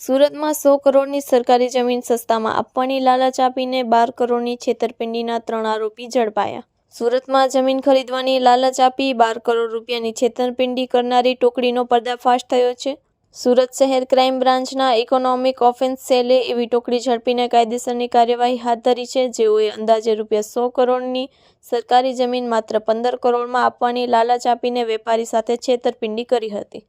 સુરતમાં સો કરોડની સરકારી જમીન સસ્તામાં આપવાની લાલચ આપીને બાર કરોડની છેતરપિંડીના ત્રણ આરોપી ઝડપાયા. સુરતમાં જમીન ખરીદવાની લાલચ આપી બાર કરોડ રૂપિયાની છેતરપિંડી કરનારી ટોકડીનો પર્દાફાશ થયો છે. સુરત શહેર ક્રાઇમ બ્રાન્ચના ઇકોનોમિક ઓફેન્સ સેલે એવી ટોકડી ઝડપીને કાયદેસરની કાર્યવાહી હાથ ધરી છે. જેઓએ અંદાજે રૂપિયા સો કરોડની સરકારી જમીન માત્ર પંદર કરોડમાં આપવાની લાલચ આપીને વેપારી સાથે છેતરપિંડી કરી હતી.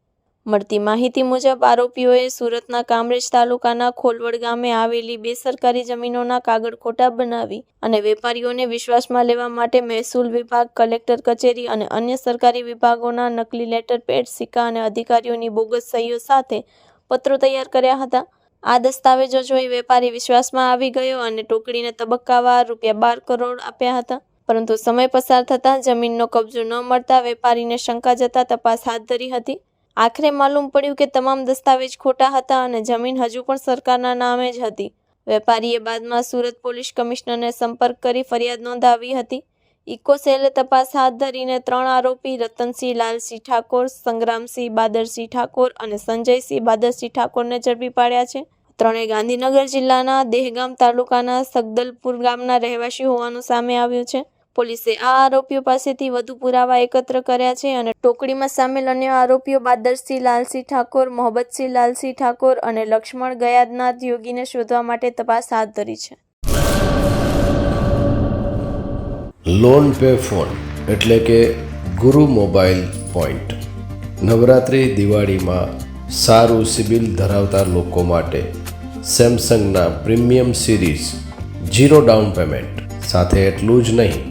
મળતી માહિતી મુજબ આરોપીઓએ સુરતના કામરેજ તાલુકાના ખોલવડ ગામે આવેલી બે સરકારી જમીનોના કાગળ ખોટા બનાવી અને વેપારીઓને વિશ્વાસમાં લેવા માટે મહેસૂલ વિભાગ, કલેક્ટર કચેરી અને અન્ય સરકારી વિભાગોના નકલી લેટર પેડ, સિક્કા અને અધિકારીઓની બોગસ સહીઓ સાથે પત્રો તૈયાર કર્યા હતા. આ દસ્તાવેજો જોઈ વેપારી વિશ્વાસમાં આવી ગયો અને ટોકડીને તબક્કાવાર રૂપિયા બાર કરોડ આપ્યા હતા. પરંતુ સમય પસાર થતાં જમીનનો કબજો ન મળતા વેપારીને શંકા જતા તપાસ હાથ ધરી હતી. આખરે માલુમ પડ્યું કે તમામ દસ્તાવેજ ખોટા હતા અને જમીન હજુ પણ સરકારના નામે જ હતી. વેપારીએ બાદમાં સુરત પોલીસ કમિશનરને સંપર્ક કરી ફરિયાદ નોંધાવી હતી. ઇકોસેલે તપાસ હાથ ધરીને ત્રણ આરોપી રતનસિંહ લાલસિંહ ઠાકોર, સંગ્રામસિંહ બાદરસિંહ ઠાકોર અને સંજયસિંહ બાદરસિંહ ઠાકોરને ઝડપી પાડ્યા છે. ત્રણેય ગાંધીનગર જિલ્લાના દેહગામ તાલુકાના સગદલપુર ગામના રહેવાસી હોવાનું સામે આવ્યું છે. પોલીસે આ આરોપીઓ પાસેથી વધુ પુરાવા એકત્ર કર્યા છે અને ટોકડીમાં સામેલ અન્ય આરોપીઓ બાદરસિંહ લાલસિંહ ઠાકોર મોહબ્બતસિંહ લાલસિંહ ઠાકોર અને લક્ષ્મણ ગયાદનાથ યોગીને શોધવા માટે તપાસ હાથ ધરી છે. લોન પે ફોન એટલે કે ગુરુ મોબાઈલ પોઈન્ટ. નવરાત્રિ દિવાળીમાં સારું સિબિલ ધરાવતા લોકો માટે સેમસંગના premium series zero down payment. સાથે એટલું જ નહીં